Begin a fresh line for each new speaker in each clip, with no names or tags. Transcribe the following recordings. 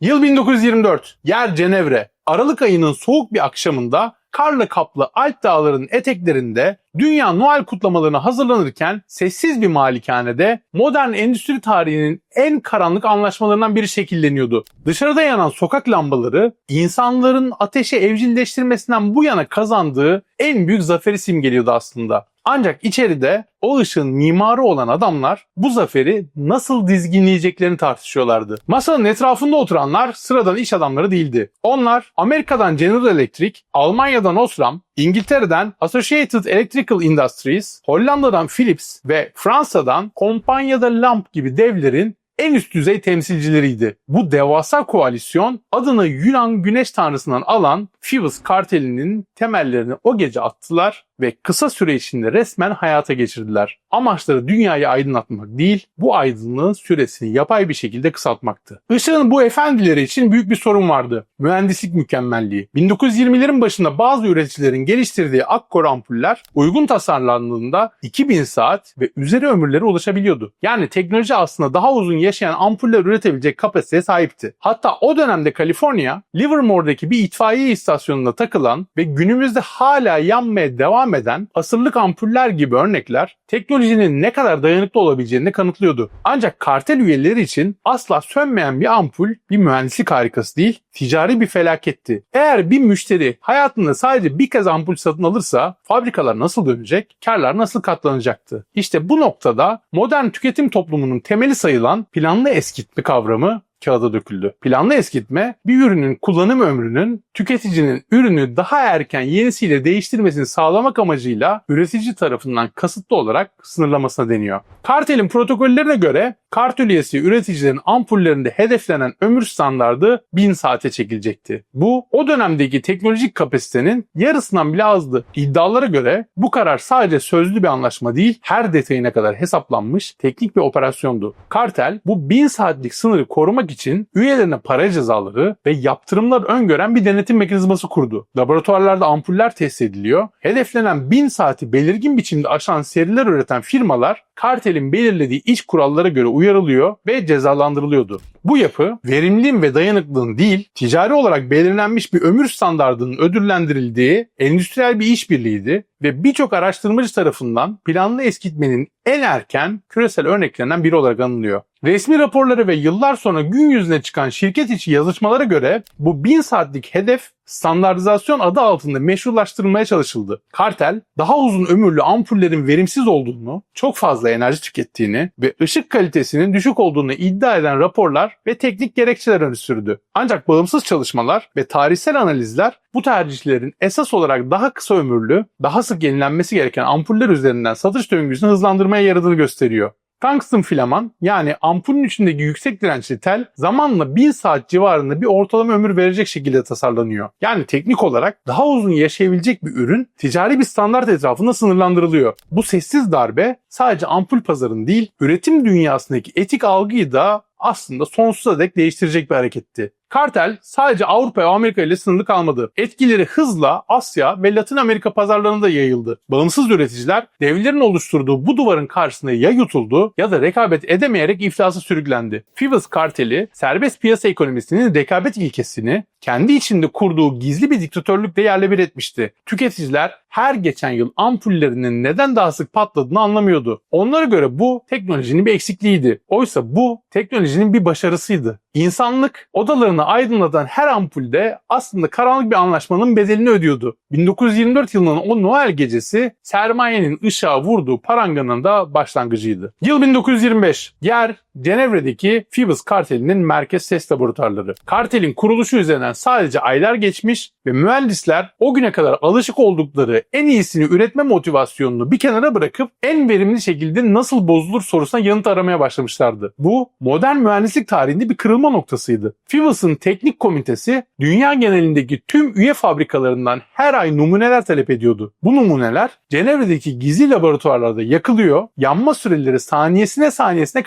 Yıl 1924. Yer Cenevre. Aralık ayının soğuk bir akşamında karla kaplı Alp dağlarının eteklerinde Dünya Noel kutlamalarına hazırlanırken sessiz bir malikanede modern endüstri tarihinin en karanlık anlaşmalarından biri şekilleniyordu. Dışarıda yanan sokak lambaları insanların ateşe evcilleştirmesinden bu yana kazandığı en büyük zaferi simgeliyordu aslında. Ancak içeride o ışığın mimarı olan adamlar bu zaferi nasıl dizginleyeceklerini tartışıyorlardı. Masanın etrafında oturanlar sıradan iş adamları değildi. Onlar Amerika'dan General Electric, Almanya'dan Osram, İngiltere'den Associated Electrical Industries, Hollanda'dan Philips ve Fransa'dan Compagnie de Lamp gibi devlerin en üst düzey temsilcileriydi. Bu devasa koalisyon adını Yunan güneş tanrısından alan Phoebus kartelinin temellerini o gece attılar ve kısa süre içinde resmen hayata geçirdiler. Amaçları dünyayı aydınlatmak değil, bu aydınlığın süresini yapay bir şekilde kısaltmaktı. Işığın bu efendileri için büyük bir sorun vardı. Mühendislik mükemmelliği. 1920'lerin başında bazı üreticilerin geliştirdiği akkor ampuller uygun tasarlandığında 2000 saat ve üzeri ömürlere ulaşabiliyordu. Yani teknoloji aslında daha uzun yaşayan ampuller üretebilecek kapasiteye sahipti. Hatta o dönemde Kaliforniya, Livermore'daki bir itfaiye istasyonuna takılan ve günümüzde hala yanmaya devam eden asırlık ampuller gibi örnekler teknolojinin ne kadar dayanıklı olabileceğini kanıtlıyordu. Ancak kartel üyeleri için asla sönmeyen bir ampul bir mühendislik harikası değil, ticari bir felaketti. Eğer bir müşteri hayatında sadece bir kez ampul satın alırsa fabrikalar nasıl dönecek, karlar nasıl katlanacaktı? İşte bu noktada modern tüketim toplumunun temeli sayılan planlı eskitme kavramı kağıda döküldü. Planlı eskitme bir ürünün kullanım ömrünün tüketicinin ürünü daha erken yenisiyle değiştirmesini sağlamak amacıyla üretici tarafından kasıtlı olarak sınırlamasına deniyor. Kartelin protokollerine göre kart üyesi üreticilerin ampullerinde hedeflenen ömür standardı 1000 saate çekilecekti. Bu o dönemdeki teknolojik kapasitenin yarısından bile azdı. İddialara göre bu karar sadece sözlü bir anlaşma değil, her detayına kadar hesaplanmış teknik bir operasyondu. Kartel bu 1000 saatlik sınırı korumak için üyelerine para cezaları ve yaptırımlar öngören bir denetim mekanizması kurdu. Laboratuvarlarda ampuller test ediliyor. Hedeflenen 1000 saati belirgin biçimde aşan seriler üreten firmalar kartelin belirlediği iç kurallara göre uyarılıyor ve cezalandırılıyordu. Bu yapı verimliliğin ve dayanıklılığın değil, ticari olarak belirlenmiş bir ömür standardının ödüllendirildiği endüstriyel bir işbirliğiydi ve birçok araştırmacı tarafından planlı eskitmenin en erken küresel örneklerinden biri olarak anılıyor. Resmi raporları ve yıllar sonra gün yüzüne çıkan şirket içi yazışmalara göre bu 1000 saatlik hedef standartizasyon adı altında meşrulaştırılmaya çalışıldı. Kartel daha uzun ömürlü ampullerin verimsiz olduğunu, çok fazla enerji tükettiğini ve ışık kalitesinin düşük olduğunu iddia eden raporlar ve teknik gerekçeler öne sürdü. Ancak bağımsız çalışmalar ve tarihsel analizler bu tercihlerin esas olarak daha kısa ömürlü, daha sık yenilenmesi gereken ampuller üzerinden satış döngüsünü hızlandırmaya yaradığını gösteriyor. Tungsten filaman yani ampulün içindeki yüksek dirençli tel zamanla 1000 saat civarında bir ortalama ömür verecek şekilde tasarlanıyor. Yani teknik olarak daha uzun yaşayabilecek bir ürün ticari bir standart etrafında sınırlandırılıyor. Bu sessiz darbe sadece ampul pazarın değil üretim dünyasındaki etik algıyı da aslında sonsuza dek değiştirecek bir hareketti. Kartel sadece Avrupa ve Amerika ile sınırlı kalmadı. Etkileri hızla Asya ve Latin Amerika pazarlarına da yayıldı. Bağımsız üreticiler devlerin oluşturduğu bu duvarın karşısında ya yutuldu ya da rekabet edemeyerek iflasa sürüklendi. Phoebus karteli serbest piyasa ekonomisinin rekabet ilkesini kendi içinde kurduğu gizli bir diktatörlükle yerle bir etmişti. Tüketiciler her geçen yıl ampullerinin neden daha sık patladığını anlamıyordu. Onlara göre bu teknolojinin bir eksikliğiydi. Oysa bu teknolojinin bir başarısıydı. İnsanlık odalarını aydınlatan her ampulde aslında karanlık bir anlaşmanın bedelini ödüyordu. 1924 yılının o Noel gecesi sermayenin ışığa vurduğu paranganın da başlangıcıydı. Yıl 1925. Yer Cenevre'deki Phoebus kartelinin merkez ses laboratuvarları. Kartelin kuruluşu üzerinden sadece aylar geçmiş ve mühendisler o güne kadar alışık oldukları en iyisini üretme motivasyonunu bir kenara bırakıp en verimli şekilde nasıl bozulur sorusuna yanıt aramaya başlamışlardı. Bu modern mühendislik tarihinde bir kırılma noktasıydı. Phoebus'un teknik komitesi dünya genelindeki tüm üye fabrikalarından her ay numuneler talep ediyordu. Bu numuneler Cenevre'deki gizli laboratuvarlarda yakılıyor, yanma süreleri saniyesine saniyesine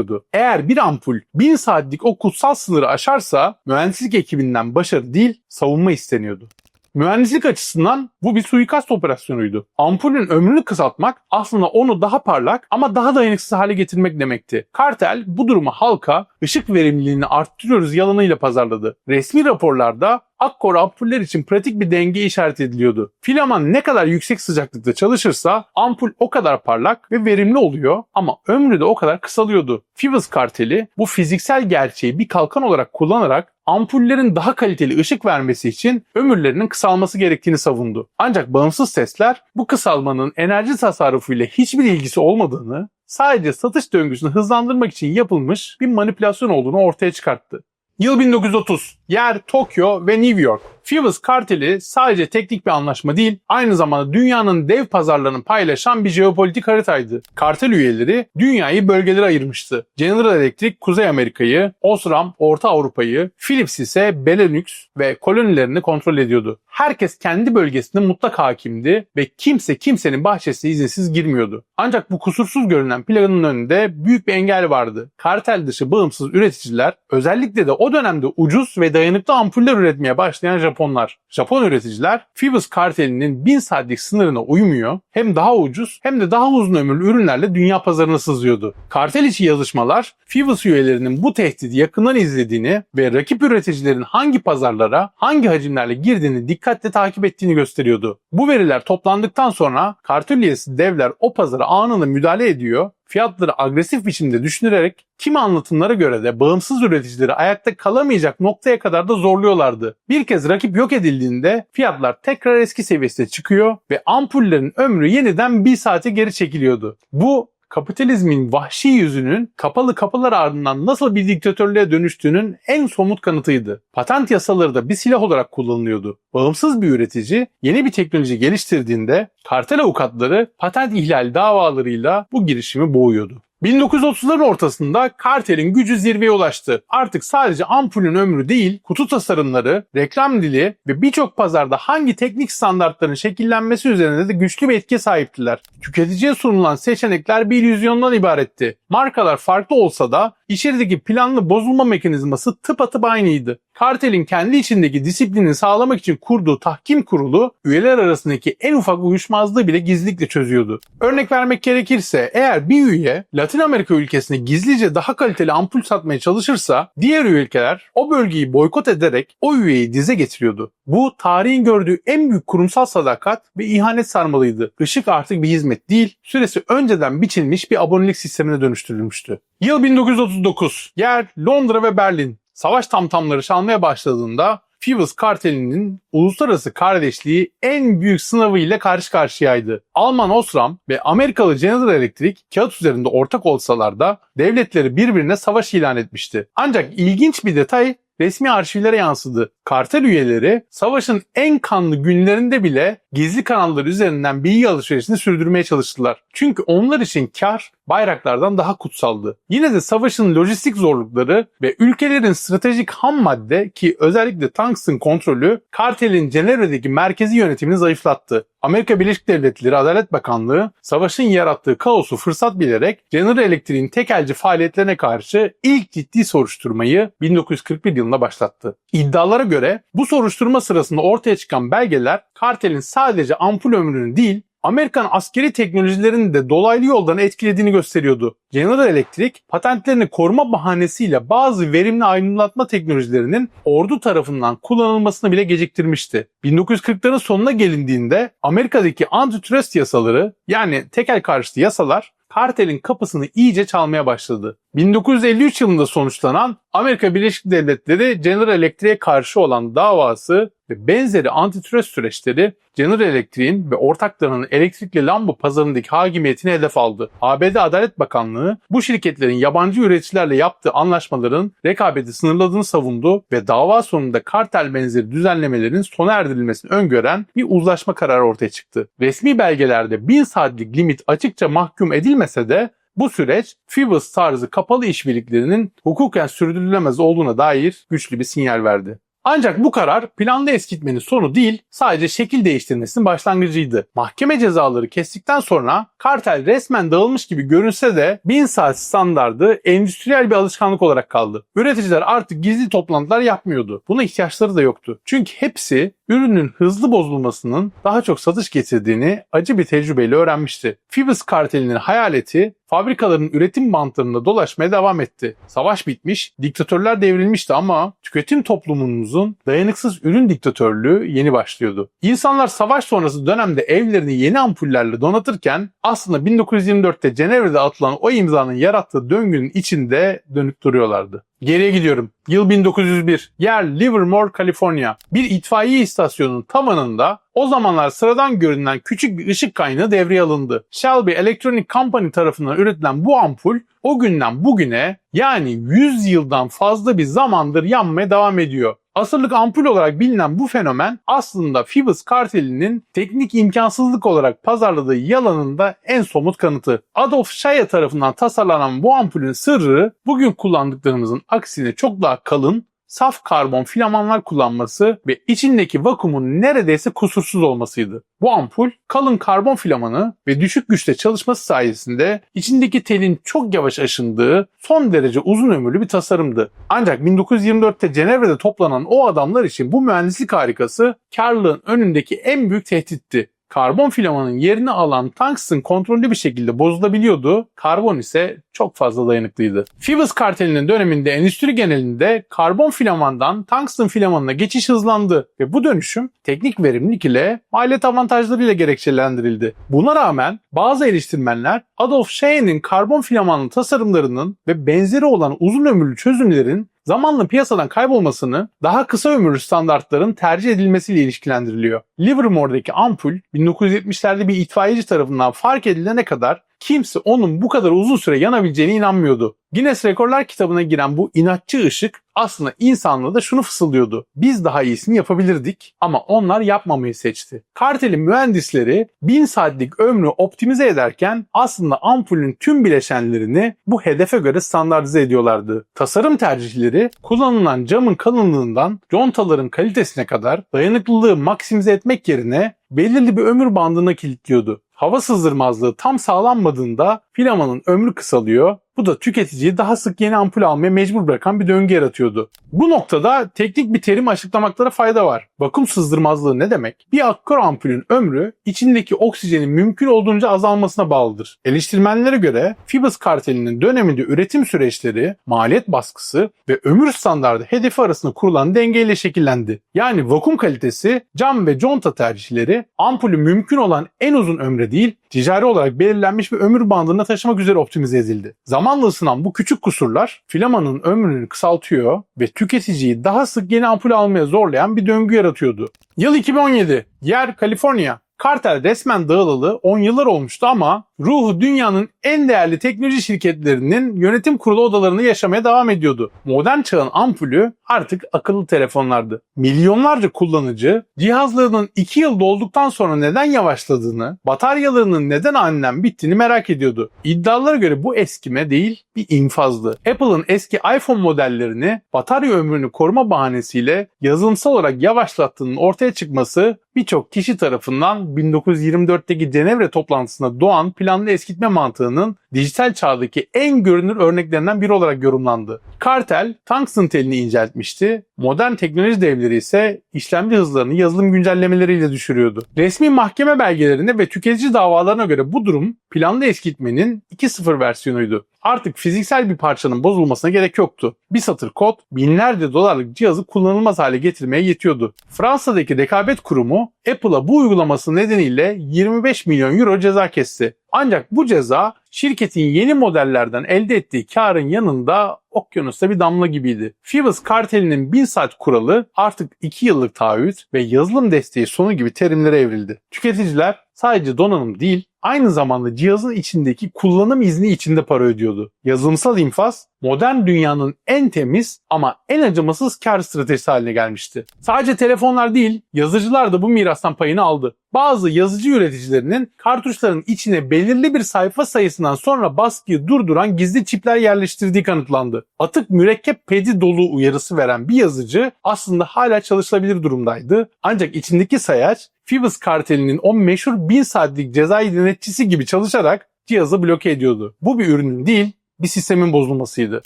kaydediliyordu. Eğer bir ampul 1000 saatlik o kutsal sınırı aşarsa mühendislik ekibinden başarı değil savunma isteniyordu. Mühendislik açısından bu bir suikast operasyonuydu. Ampulün ömrünü kısaltmak aslında onu daha parlak ama daha dayanıksız hale getirmek demekti. Kartel bu durumu halka ışık verimliliğini arttırıyoruz yalanıyla pazarladı. Resmi raporlarda Akkor ampuller için pratik bir denge işaret ediliyordu. Filaman ne kadar yüksek sıcaklıkta çalışırsa ampul o kadar parlak ve verimli oluyor ama ömrü de o kadar kısalıyordu. Fibers karteli bu fiziksel gerçeği bir kalkan olarak kullanarak ampullerin daha kaliteli ışık vermesi için ömürlerinin kısalması gerektiğini savundu. Ancak bağımsız sesler bu kısalmanın enerji tasarrufuyla hiçbir ilgisi olmadığını, sadece satış döngüsünü hızlandırmak için yapılmış bir manipülasyon olduğunu ortaya çıkarttı. Yıl 1930. Yer Tokyo ve New York. Philips karteli sadece teknik bir anlaşma değil, aynı zamanda dünyanın dev pazarlarını paylaşan bir jeopolitik haritaydı. Kartel üyeleri dünyayı bölgelere ayırmıştı. General Electric Kuzey Amerika'yı, Osram Orta Avrupa'yı, Philips ise Benelux ve kolonilerini kontrol ediyordu. Herkes kendi bölgesinde mutlak hakimdi ve kimse kimsenin bahçesine izinsiz girmiyordu. Ancak bu kusursuz görünen planın önünde büyük bir engel vardı. Kartel dışı bağımsız üreticiler özellikle de o dönemde ucuz ve dayanıklı ampuller üretmeye başlayan Japonlar. Japon üreticiler Philips kartelinin 1000 saatlik sınırına uymuyor. Hem daha ucuz hem de daha uzun ömürlü ürünlerle dünya pazarına sızıyordu. Kartel içi yazışmalar Philips üyelerinin bu tehdidi yakından izlediğini ve rakip üreticilerin hangi pazarlara, hangi hacimlerle girdiğini dikkatle takip ettiğini gösteriyordu. Bu veriler toplandıktan sonra kartel üyesi devler o pazara anında müdahale ediyor fiyatları agresif biçimde düşünerek kimi anlatımlara göre de bağımsız üreticileri ayakta kalamayacak noktaya kadar da zorluyorlardı. Bir kez rakip yok edildiğinde fiyatlar tekrar eski seviyesine çıkıyor ve ampullerin ömrü yeniden bir saate geri çekiliyordu. Bu kapitalizmin vahşi yüzünün kapalı kapılar ardından nasıl bir diktatörlüğe dönüştüğünün en somut kanıtıydı. Patent yasaları da bir silah olarak kullanılıyordu. Bağımsız bir üretici yeni bir teknoloji geliştirdiğinde kartel avukatları patent ihlal davalarıyla bu girişimi boğuyordu. 1930'ların ortasında kartelin gücü zirveye ulaştı. Artık sadece ampulün ömrü değil, kutu tasarımları, reklam dili ve birçok pazarda hangi teknik standartların şekillenmesi üzerinde de güçlü bir etki sahiptiler. Tüketiciye sunulan seçenekler bir illüzyondan ibaretti. Markalar farklı olsa da içerideki planlı bozulma mekanizması tıpatıp aynıydı. Kartelin kendi içindeki disiplini sağlamak için kurduğu tahkim kurulu üyeler arasındaki en ufak uyuşmazlığı bile gizlilikle çözüyordu. Örnek vermek gerekirse eğer bir üye Latin Amerika ülkesine gizlice daha kaliteli ampul satmaya çalışırsa diğer ülkeler o bölgeyi boykot ederek o üyeyi dize getiriyordu. Bu tarihin gördüğü en büyük kurumsal sadakat ve ihanet sarmalıydı. Işık artık bir hizmet değil, süresi önceden biçilmiş bir abonelik sistemine dönüştürülmüştü. Yıl 1939. Yer Londra ve Berlin. Savaş tamtamları çalmaya başladığında Philips kartelinin uluslararası kardeşliği en büyük sınavı ile karşı karşıyaydı. Alman Osram ve Amerikalı General Electric kağıt üzerinde ortak olsalar da devletleri birbirine savaş ilan etmişti. Ancak ilginç bir detay resmi arşivlere yansıdı. Kartel üyeleri savaşın en kanlı günlerinde bile gizli kanallar üzerinden bilgi alışverişini sürdürmeye çalıştılar. Çünkü onlar için kar bayraklardan daha kutsaldı. Yine de savaşın lojistik zorlukları ve ülkelerin stratejik ham madde ki özellikle Tanks'ın kontrolü kartelin Cenevre'deki merkezi yönetimini zayıflattı. Amerika Birleşik Devletleri Adalet Bakanlığı savaşın yarattığı kaosu fırsat bilerek General Electric'in tekelci faaliyetlerine karşı ilk ciddi soruşturmayı 1941 yılında başlattı. İddialara göre bu soruşturma sırasında ortaya çıkan belgeler kartelin sadece ampul ömrünü değil Amerikan askeri teknolojilerini de dolaylı yoldan etkilediğini gösteriyordu. General Electric patentlerini koruma bahanesiyle bazı verimli aydınlatma teknolojilerinin ordu tarafından kullanılmasını bile geciktirmişti. 1940'ların sonuna gelindiğinde Amerika'daki antitrust yasaları yani tekel karşıtı yasalar kartelin kapısını iyice çalmaya başladı. 1953 yılında sonuçlanan Amerika Birleşik Devletleri General Electric'e karşı olan davası ve benzeri antitrust süreçleri General Electric'in ve ortaklarının elektrikli lamba pazarındaki hakimiyetini hedef aldı. ABD Adalet Bakanlığı bu şirketlerin yabancı üreticilerle yaptığı anlaşmaların rekabeti sınırladığını savundu ve dava sonunda kartel benzeri düzenlemelerin sona erdirilmesini öngören bir uzlaşma kararı ortaya çıktı. Resmi belgelerde 1000 saatlik limit açıkça mahkum edilmese de bu süreç Phoebus tarzı kapalı işbirliklerinin hukuken sürdürülemez olduğuna dair güçlü bir sinyal verdi. Ancak bu karar planlı eskitmenin sonu değil, sadece şekil değiştirmesinin başlangıcıydı. Mahkeme cezaları kestikten sonra kartel resmen dağılmış gibi görünse de 1000 saat standardı endüstriyel bir alışkanlık olarak kaldı. Üreticiler artık gizli toplantılar yapmıyordu. Buna ihtiyaçları da yoktu. Çünkü hepsi ürünün hızlı bozulmasının daha çok satış getirdiğini acı bir tecrübeyle öğrenmişti. Phoebus kartelinin hayaleti fabrikaların üretim bantlarında dolaşmaya devam etti. Savaş bitmiş, diktatörler devrilmişti ama tüketim toplumumuzun dayanıksız ürün diktatörlüğü yeni başlıyordu. İnsanlar savaş sonrası dönemde evlerini yeni ampullerle donatırken aslında 1924'te Cenevre'de atılan o imzanın yarattığı döngünün içinde dönüp duruyorlardı. Geriye gidiyorum. Yıl 1901. Yer Livermore, Kaliforniya. Bir itfaiye istasyonunun tavanında o zamanlar sıradan görünen küçük bir ışık kaynağı devreye alındı. Shelby Electronic Company tarafından üretilen bu ampul o günden bugüne yani 100 yıldan fazla bir zamandır yanmaya devam ediyor. Asırlık ampul olarak bilinen bu fenomen aslında Phoebus kartelinin teknik imkansızlık olarak pazarladığı yalanın da en somut kanıtı. Adolf Scheye tarafından tasarlanan bu ampulün sırrı bugün kullandıklarımızın aksine çok daha kalın saf karbon filamanlar kullanması ve içindeki vakumun neredeyse kusursuz olmasıydı. Bu ampul kalın karbon filamanı ve düşük güçte çalışması sayesinde içindeki telin çok yavaş aşındığı son derece uzun ömürlü bir tasarımdı. Ancak 1924'te Cenevre'de toplanan o adamlar için bu mühendislik harikası karlılığın önündeki en büyük tehditti karbon filamanın yerini alan tungsten kontrollü bir şekilde bozulabiliyordu. Karbon ise çok fazla dayanıklıydı. Phoebus kartelinin döneminde endüstri genelinde karbon filamandan tungsten filamanına geçiş hızlandı ve bu dönüşüm teknik verimlilik ile maliyet avantajlarıyla gerekçelendirildi. Buna rağmen bazı eleştirmenler Adolf Schee'nin karbon filamanlı tasarımlarının ve benzeri olan uzun ömürlü çözümlerin zamanla piyasadan kaybolmasını daha kısa ömürlü standartların tercih edilmesiyle ilişkilendiriliyor. Livermore'daki ampul 1970'lerde bir itfaiyeci tarafından fark edilene kadar kimse onun bu kadar uzun süre yanabileceğine inanmıyordu. Guinness Rekorlar kitabına giren bu inatçı ışık aslında insanlığa da şunu fısıldıyordu. Biz daha iyisini yapabilirdik ama onlar yapmamayı seçti. Kartelin mühendisleri 1000 saatlik ömrü optimize ederken aslında ampulün tüm bileşenlerini bu hedefe göre standartize ediyorlardı. Tasarım tercihleri kullanılan camın kalınlığından contaların kalitesine kadar dayanıklılığı maksimize etmek yerine belirli bir ömür bandına kilitliyordu. Hava sızdırmazlığı tam sağlanmadığında filamanın ömrü kısalıyor bu da tüketiciyi daha sık yeni ampul almaya mecbur bırakan bir döngü yaratıyordu. Bu noktada teknik bir terim açıklamaklara fayda var. Vakum sızdırmazlığı ne demek? Bir akkor ampulün ömrü içindeki oksijenin mümkün olduğunca azalmasına bağlıdır. Eleştirmenlere göre Phoebus kartelinin döneminde üretim süreçleri, maliyet baskısı ve ömür standardı hedefi arasında kurulan dengeyle şekillendi. Yani vakum kalitesi, cam ve conta tercihleri ampulü mümkün olan en uzun ömre değil, ticari olarak belirlenmiş bir ömür bandına taşımak üzere optimize edildi. Zamanla ısınan bu küçük kusurlar filamanın ömrünü kısaltıyor ve tüketiciyi daha sık yeni ampul almaya zorlayan bir döngü yaratıyordu. Yıl 2017. Yer Kaliforniya. Kartel resmen dağılalı 10 yıllar olmuştu ama ruhu dünyanın en değerli teknoloji şirketlerinin yönetim kurulu odalarında yaşamaya devam ediyordu. Modern çağın ampulü artık akıllı telefonlardı. Milyonlarca kullanıcı cihazlarının 2 yıl dolduktan sonra neden yavaşladığını, bataryalarının neden aniden bittiğini merak ediyordu. İddialara göre bu eskime değil bir infazdı. Apple'ın eski iPhone modellerini batarya ömrünü koruma bahanesiyle yazılımsal olarak yavaşlattığının ortaya çıkması birçok kişi tarafından 1924'teki Cenevre toplantısında doğan planlı eskitme mantığının dijital çağdaki en görünür örneklerinden biri olarak yorumlandı. Kartel, tungsten telini inceltmişti. Modern teknoloji devleri ise işlemci hızlarını yazılım güncellemeleriyle düşürüyordu. Resmi mahkeme belgelerine ve tüketici davalarına göre bu durum planlı eskitmenin 2.0 versiyonuydu. Artık fiziksel bir parçanın bozulmasına gerek yoktu. Bir satır kod binlerce dolarlık cihazı kullanılmaz hale getirmeye yetiyordu. Fransa'daki rekabet kurumu Apple'a bu uygulaması nedeniyle 25 milyon euro ceza kesti. Ancak bu ceza şirketin yeni modellerden elde ettiği karın yanında okyanusta bir damla gibiydi. Phoebus kartelinin 1000 saat kuralı artık 2 yıllık taahhüt ve yazılım desteği sonu gibi terimlere evrildi. Tüketiciler sadece donanım değil, aynı zamanda cihazın içindeki kullanım izni içinde para ödüyordu. Yazılımsal infaz modern dünyanın en temiz ama en acımasız kar stratejisi haline gelmişti. Sadece telefonlar değil, yazıcılar da bu mirastan payını aldı. Bazı yazıcı üreticilerinin kartuşların içine belirli bir sayfa sayısından sonra baskıyı durduran gizli çipler yerleştirdiği kanıtlandı. Atık mürekkep pedi dolu uyarısı veren bir yazıcı aslında hala çalışılabilir durumdaydı. Ancak içindeki sayaç Phoebus kartelinin o meşhur 1000 saatlik cezai denetçisi gibi çalışarak cihazı bloke ediyordu. Bu bir ürünün değil, bir sistemin bozulmasıydı.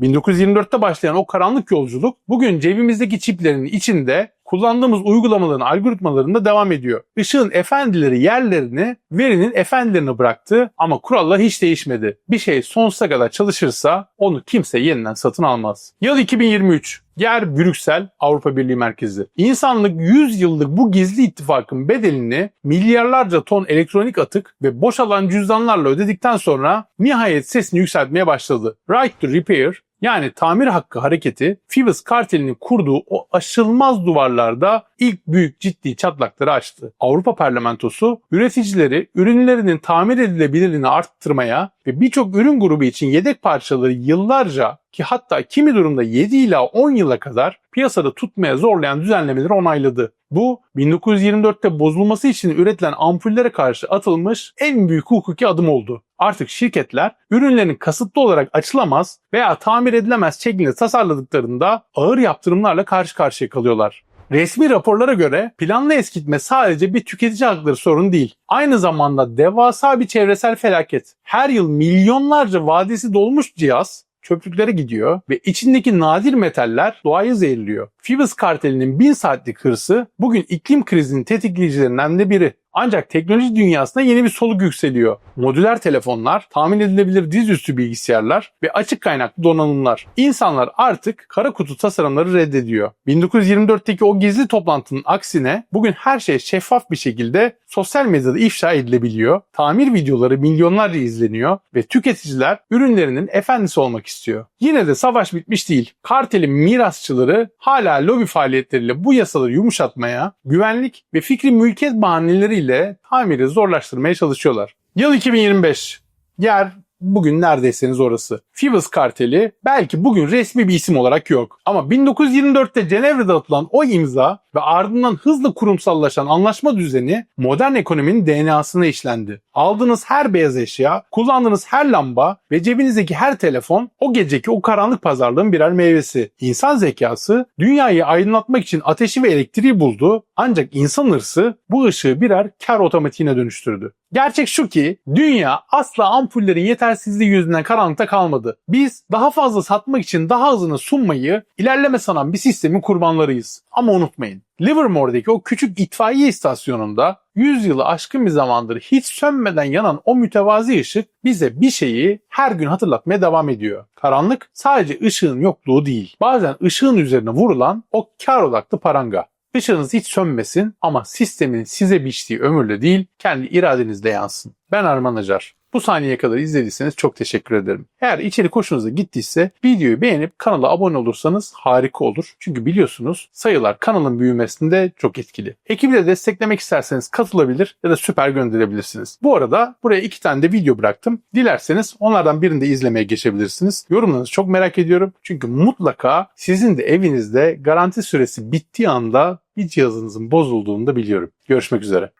1924'te başlayan o karanlık yolculuk bugün cebimizdeki çiplerin içinde kullandığımız uygulamaların algoritmalarında devam ediyor. Işığın efendileri yerlerini verinin efendilerine bıraktı ama kurallar hiç değişmedi. Bir şey sonsuza kadar çalışırsa onu kimse yeniden satın almaz. Yıl 2023. Yer Brüksel, Avrupa Birliği merkezi. İnsanlık 100 yıllık bu gizli ittifakın bedelini milyarlarca ton elektronik atık ve boşalan cüzdanlarla ödedikten sonra nihayet sesini yükseltmeye başladı. Right to Repair yani tamir hakkı hareketi Phoebus kartelinin kurduğu o aşılmaz duvarlarda ilk büyük ciddi çatlakları açtı. Avrupa Parlamentosu üreticileri ürünlerinin tamir edilebilirliğini arttırmaya ve birçok ürün grubu için yedek parçaları yıllarca ki hatta kimi durumda 7 ila 10 yıla kadar piyasada tutmaya zorlayan düzenlemeleri onayladı. Bu 1924'te bozulması için üretilen ampullere karşı atılmış en büyük hukuki adım oldu. Artık şirketler ürünlerin kasıtlı olarak açılamaz veya tamir edilemez şeklinde tasarladıklarında ağır yaptırımlarla karşı karşıya kalıyorlar. Resmi raporlara göre planlı eskitme sadece bir tüketici hakları sorunu değil. Aynı zamanda devasa bir çevresel felaket. Her yıl milyonlarca vadesi dolmuş cihaz çöplüklere gidiyor ve içindeki nadir metaller doğayı zehirliyor. Phoebus kartelinin 1000 saatlik hırsı bugün iklim krizinin tetikleyicilerinden de biri. Ancak teknoloji dünyasında yeni bir soluk yükseliyor. Modüler telefonlar, tahmin edilebilir dizüstü bilgisayarlar ve açık kaynaklı donanımlar. İnsanlar artık kara kutu tasarımları reddediyor. 1924'teki o gizli toplantının aksine bugün her şey şeffaf bir şekilde sosyal medyada ifşa edilebiliyor. Tamir videoları milyonlarca izleniyor ve tüketiciler ürünlerinin efendisi olmak istiyor. Yine de savaş bitmiş değil. Kartelin mirasçıları hala lobi faaliyetleriyle bu yasaları yumuşatmaya, güvenlik ve fikri mülkiyet bahaneleriyle tamiri zorlaştırmaya çalışıyorlar. Yıl 2025. Yer bugün neredeyseniz orası. Phoebus karteli belki bugün resmi bir isim olarak yok. Ama 1924'te Cenevre'de atılan o imza ve ardından hızla kurumsallaşan anlaşma düzeni modern ekonominin DNA'sına işlendi. Aldığınız her beyaz eşya, kullandığınız her lamba ve cebinizdeki her telefon o geceki o karanlık pazarlığın birer meyvesi. İnsan zekası dünyayı aydınlatmak için ateşi ve elektriği buldu ancak insan hırsı bu ışığı birer kar otomatiğine dönüştürdü. Gerçek şu ki dünya asla ampullerin yetersizliği yüzünden karanlıkta kalmadı. Biz daha fazla satmak için daha hızını sunmayı ilerleme sanan bir sistemin kurbanlarıyız. Ama unutmayın Livermore'daki o küçük itfaiye istasyonunda 100 yılı aşkın bir zamandır hiç sönmeden yanan o mütevazi ışık bize bir şeyi her gün hatırlatmaya devam ediyor. Karanlık sadece ışığın yokluğu değil. Bazen ışığın üzerine vurulan o kar odaklı paranga. Işığınız hiç sönmesin ama sistemin size biçtiği ömürle değil kendi iradenizle yansın. Ben Arman Acar. Bu saniyeye kadar izlediyseniz çok teşekkür ederim. Eğer içerik hoşunuza gittiyse videoyu beğenip kanala abone olursanız harika olur. Çünkü biliyorsunuz sayılar kanalın büyümesinde çok etkili. Ekibi de desteklemek isterseniz katılabilir ya da süper gönderebilirsiniz. Bu arada buraya iki tane de video bıraktım. Dilerseniz onlardan birini de izlemeye geçebilirsiniz. Yorumlarınızı çok merak ediyorum. Çünkü mutlaka sizin de evinizde garanti süresi bittiği anda bir cihazınızın bozulduğunu da biliyorum. Görüşmek üzere.